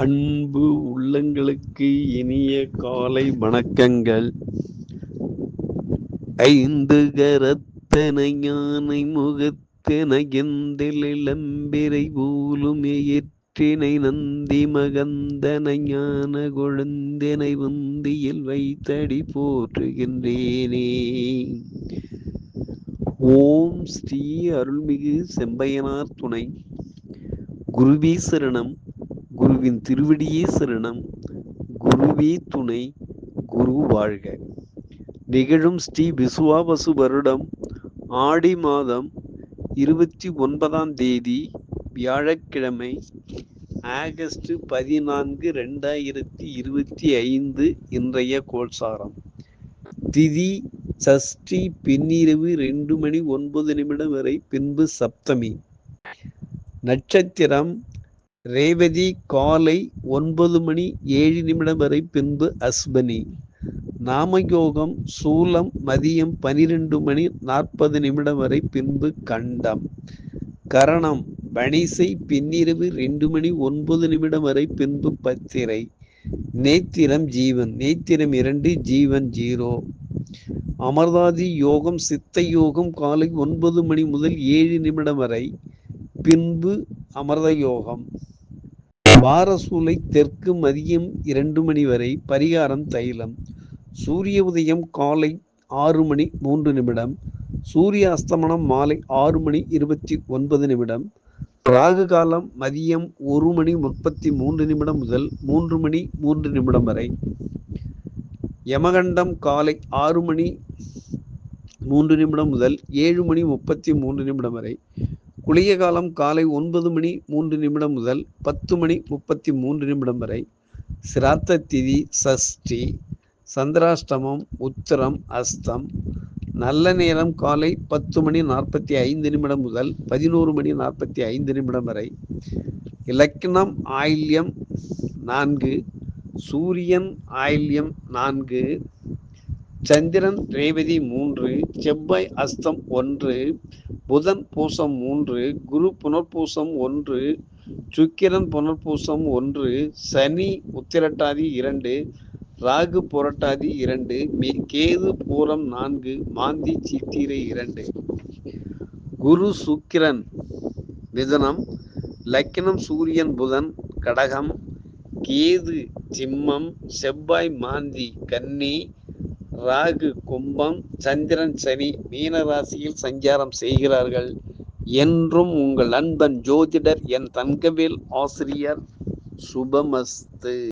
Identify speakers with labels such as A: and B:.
A: அன்பு உள்ளங்களுக்கு இனிய காலை வணக்கங்கள். ஐந்து கரத்தனை யானை முகத்தென எந்திலம்பிரை போலும் எற்றினை நந்தி மகந்தனை ஞான கொழுந்தினை வந்தியில் வைத்தடி போற்றுகின்றேனே. ஓம் ஸ்ரீ அருள்மிகு செம்பையனார் துணை. குருவீசரணம் குருவின் திருவடியே சரணம். குருவே துணை குரு வாழ்க. நிகழும் ஸ்ரீ விசுவாவசு வருடம் ஆடி மாதம் இருபத்தி ஒன்பதாம் தேதி வியாழக்கிழமை ஆகஸ்ட் பதினான்கு ரெண்டாயிரத்தி இருபத்தி ஐந்து இன்றைய கோல்சாரம் திதி சஷ்டி பின்னிரவு ரெண்டு மணி ஒன்பது நிமிடம் வரை பின்பு சப்தமி. நட்சத்திரம் ரேவதி காலை ஒன்பது மணி ஏழு நிமிடம் வரை பின்பு அஸ்பனி. நாமயோகம் சூலம் மதியம் பனிரெண்டு மணி நாற்பது நிமிடம் வரை பின்பு கண்டம். கரணம் வணிசை பின்னிரவு ரெண்டு மணி ஒன்பது நிமிடம் வரை பின்பு பத்திரை. நேத்திரம் ஜீவன் நேத்திரம் இரண்டு ஜீவன் ஜீரோ. அமர்தாதி யோகம் சித்த யோகம் காலை ஒன்பது மணி முதல் ஏழு நிமிடம் வரை பின்பு அமர்த யோகம் வாரசூலை தெற்கு மதியம் இரண்டு மணி வரை பரிகாரம் தைலம். சூரிய உதயம் காலை ஆறு மணி மூன்று நிமிடம். சூரிய அஸ்தமனம் மாலை ஆறு மணி இருபத்தி ஒன்பது நிமிடம். ராகு காலம் மதியம் ஒரு மணி முப்பத்தி மூன்று நிமிடம் முதல் மூன்று மணி மூன்று நிமிடம் வரை. யமகண்டம் காலை ஆறு மணி மூன்று நிமிடம் முதல் ஏழு மணி முப்பத்தி மூன்று நிமிடம் வரை. குளிய காலம் காலை ஒன்பது மணி மூன்று நிமிடம் முதல் பத்து மணி முப்பத்தி மூன்று நிமிடம் வரை சிராத்த திதி சஷ்டி சந்திராஷ்டமம் உத்திரம் அஸ்தம் நல்ல நேரம் காலை பத்து மணி நாற்பத்தி ஐந்து நிமிடம் முதல் பதினோரு மணி நாற்பத்தி ஐந்து நிமிடம் வரை. இலக்கணம் ஆயில்யம் நான்கு சூரியன் ஆயில்யம் நான்கு சந்திரன் ரேவதி மூன்று செவ்வாய் அஸ்தம் ஒன்று புதன் பூசம் மூன்று குரு புனர்பூசம் ஒன்று சுக்கிரன் புனர்பூசம் ஒன்று சனி உத்திரட்டாதி இரண்டு ராகு புரட்டாதி இரண்டு கேது பூரம் நான்கு மாந்தி சித்திரை இரண்டு. குரு சுக்கிரன் மிதனம் லக்கினம் சூரியன் புதன் கடகம் கேது சிம்மம் செவ்வாய் மாந்தி கன்னி ராகு கும்பம் சந்திரன் சனி மீன ராசியில் சஞ்சாரம் செய்கிறார்கள். என்றும் உங்கள் அன்பன் ஜோதிடர் என் தங்கவேல் ஆசிரியர் சுபமஸ்து.